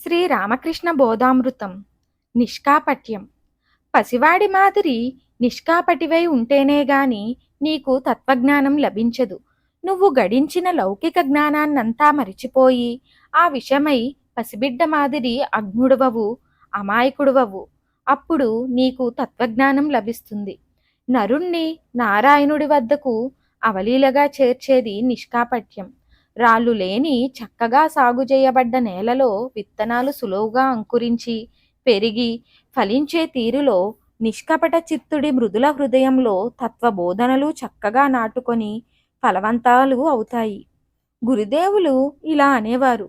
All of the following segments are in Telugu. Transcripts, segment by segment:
శ్రీ రామకృష్ణ బోధామృతం నిష్కాపట్యం. పసివాడి మాదిరి నిష్కాపటివై ఉంటేనే గాని నీకు తత్వజ్ఞానం లభించదు. నువ్వు గడించిన లౌకిక జ్ఞానాన్నంతా మరిచిపోయి ఆ విషయమై పసిబిడ్డ మాదిరి అగ్నుడవవు అమాయకుడవవు. అప్పుడు నీకు తత్వజ్ఞానం లభిస్తుంది. నరుణ్ణి నారాయణుడి వద్దకు అవలీలగా చేర్చేది నిష్కాపట్యం. రాళ్ళు లేని చక్కగా సాగు చేయబడ్డ నేలలో విత్తనాలు సులువుగా అంకురించి పెరిగి ఫలించే తీరులో నిష్కపట చిత్తుడి మృదుల హృదయంలో తత్వబోధనలు చక్కగా నాటుకొని ఫలవంతాలు అవుతాయి. గురుదేవులు ఇలా అనేవారు.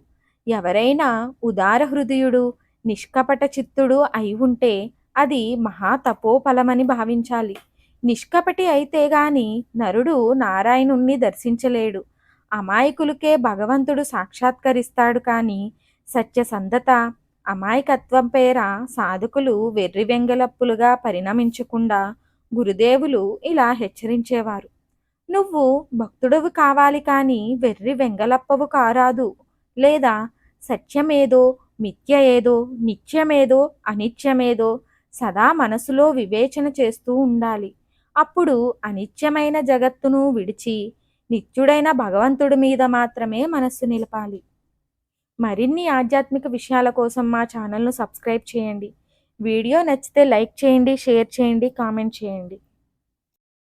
ఎవరైనా ఉదార హృదయుడు నిష్కపట చిత్తుడు అయి ఉంటే అది మహా తపోఫలమని భావించాలి. నిష్కపటి అయితే గాని నరుడు నారాయణుణ్ణి దర్శించలేడు. అమాయకులకే భగవంతుడు సాక్షాత్కరిస్తాడు కానీ సత్యసంధత అమాయకత్వం పేర సాధకులు వెర్రి వెంగలప్పులుగా పరిణమించకుండా గురుదేవులు ఇలా హెచ్చరించేవారు. నువ్వు భక్తుడవు కావాలి కానీ వెర్రి వెంగలప్పవు కారాదు. లేదా సత్యమేదో మిథ్య ఏదో నిత్యమేదో అనిత్యమేదో సదా మనసులో వివేచన చేస్తూ ఉండాలి. అప్పుడు అనిత్యమైన జగత్తును విడిచి నిత్యుడైన భగవంతుడి మీద మాత్రమే మనస్సు నిలపాలి. మరిన్ని ఆధ్యాత్మిక విషయాల కోసం మా ఛానల్ను సబ్స్క్రైబ్ చేయండి. వీడియో నచ్చితే లైక్ చేయండి షేర్ చేయండి కామెంట్ చేయండి.